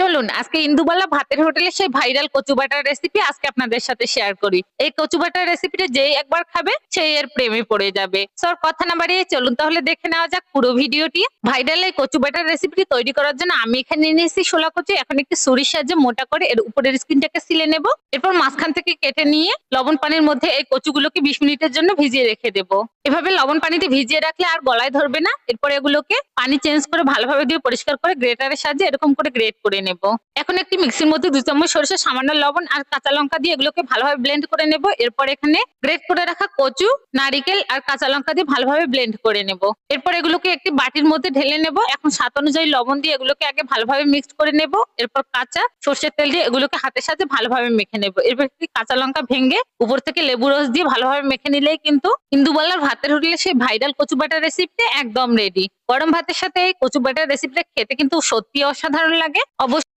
চলুন, আজকে ইন্দুবালা ভাতের হোটেলে সেই ভাইরাল কচু বাটার রেসিপি আজকে আপনাদের সাথে শেয়ার করি। এই কচু বাটার রেসিপিটা যেই একবার খাবে, সেই এর প্রেমে পড়ে যাবে। সর কথা না বাড়িয়ে চলুন, তাহলে দেখে নেওয়া যাক পুরো ভিডিওটি। ভাইরাল এই কচু বাটার রেসিপিটি তৈরি করার জন্য আমি এখানে নিয়ে নিয়েছি শোলা কচু, এখন একটি ছুরির সাহায্যে মোটা করে এর উপরের স্কিনটাকে সিলে নেব। এরপর মাঝখান থেকে কেটে নিয়ে লবণ পানির মধ্যে এই কচুগুলোকে বিশ মিনিটের জন্য ভিজিয়ে রেখে দেবো। এভাবে লবণ পানিতে ভিজিয়ে রাখলে আর গলায় ধরবে না। এরপর এগুলোকে পানি চেঞ্জ করে ভালোভাবে দিয়ে পরিষ্কার করে গ্রেটারের সাহায্যে এরকম করে গ্রেট করে নেব। এখন একটি মিক্সির মধ্যে দু চামচ সরিষা সামান্য লবণ আর কাঁচা লঙ্কা দিয়ে এগুলোকে ভালোভাবে ব্লেন্ড করে নেব। এরপর এখানে গ্রেট করে রাখা কচু, নারিকেল আর কাঁচা লঙ্কা দিয়ে ভালোভাবে ব্লেন্ড করে নেব। এরপর এগুলোকে একটি বাটির মধ্যে ঢেলে নেব। এখন স্বাদ অনুযায়ী লবণ দিয়ে এগুলোকে আগে ভালোভাবে মিক্স করে নেব। এরপর কাঁচা সর্ষের তেল দিয়ে এগুলোকে হাতের সাথে ভালোভাবে মেখে নেব। এরপর একটি কাঁচা লঙ্কা ভেঙে উপর থেকে লেবু রস দিয়ে ভালোভাবে মেখে নিলেই কিন্তু ইন্দুবালার ভাতের হোটেলে সেই ভাইরাল কচু বাটার রেসিপিটা একদম রেডি গরম ভাতের সাথে এই কচু বাটার রেসিপিটা খেতে কিন্তু সত্যি অসাধারণ লাগে। অবশ্যই